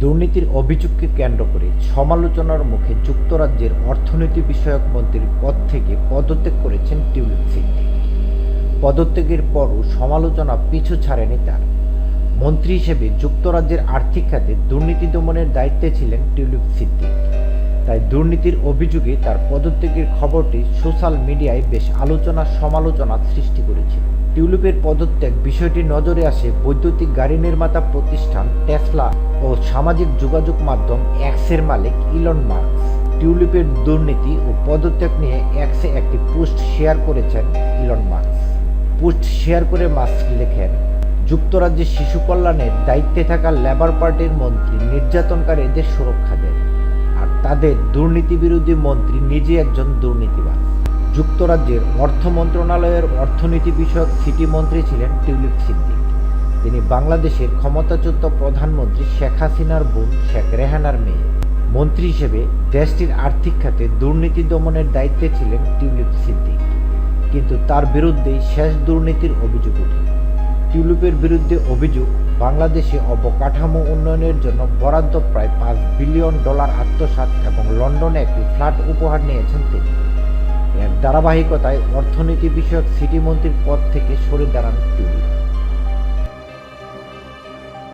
দুর্নীতির অভিযোগকে কেন্দ্র করে সমালোচনার মুখে যুক্তরাজ্যের অর্থনীতি বিষয়ক মন্ত্রীর পদ থেকে পদত্যাগ করেছেন টিউলিপ সিদ্দিক পদত্যাগের পরও সমালোচনা পিছু ছাড়েনি তার। মন্ত্রী হিসেবে যুক্তরাজ্যের আর্থিক খাতে দুর্নীতি দমনের দায়িত্বে ছিলেন টিউলিপ সিদ্দিক তাই দুর্নীতির অভিযোগে তার পদত্যাগের খবরটি সোশ্যাল মিডিয়ায় বেশ আলোচনা সমালোচনা সৃষ্টি করেছে টিউলিপের পদত্যাগ বিষয়টি নজরে আসে বৈদ্যুতিক গাড়ি নির্মাতা প্রতিষ্ঠান টেসলা ও সামাজিক যোগাযোগ মাধ্যম এক্সের মালিক ইলন মার্কস। টিউলিপের দুর্নীতি ও পদত্যাগ নিয়ে এক্সে একটি পোস্ট শেয়ার করেছেন ইলন মার্কস। পোস্ট শেয়ার করে মাস্ক লেখেন, যুক্তরাজ্যে শিশু কল্যাণের দায়িত্বে থাকা লেবার পার্টির মন্ত্রী নির্যাতনকারীদের সুরক্ষা দেন, আর তাদের দুর্নীতি বিরোধী মন্ত্রী নিজে একজন দুর্নীতিবাজ। যুক্তরাজ্যের অর্থ মন্ত্রণালয়ের অর্থনীতি বিষয়ক সিটি মন্ত্রী ছিলেন টিউলিপ সিদ্দিক। তিনি বাংলাদেশের ক্ষমতাচ্যুত প্রধানমন্ত্রী শেখ হাসিনার বোন শেখ রেহানার মেয়ে। মন্ত্রী হিসেবে দেশটির আর্থিক খাতে দুর্নীতি দমনের দায়িত্বে ছিলেন টিউলিপ সিদ্দিক। কিন্তু তার বিরুদ্ধেই শেষ দুর্নীতির অভিযোগ ওঠে। টিউলিপের বিরুদ্ধে অভিযোগ, বাংলাদেশে অবকাঠামো উন্নয়নের জন্য বরাদ্দ প্রায় পাঁচ বিলিয়ন ডলার আত্মসাৎ এবং লন্ডনে একটি ফ্ল্যাট উপহার নিয়েছেন তিনি। ধারাবাহিকতায় অর্থনীতি বিষয়ক সিটি মন্ত্রীর পদ থেকে সরে দাঁড়ান টিউলিপ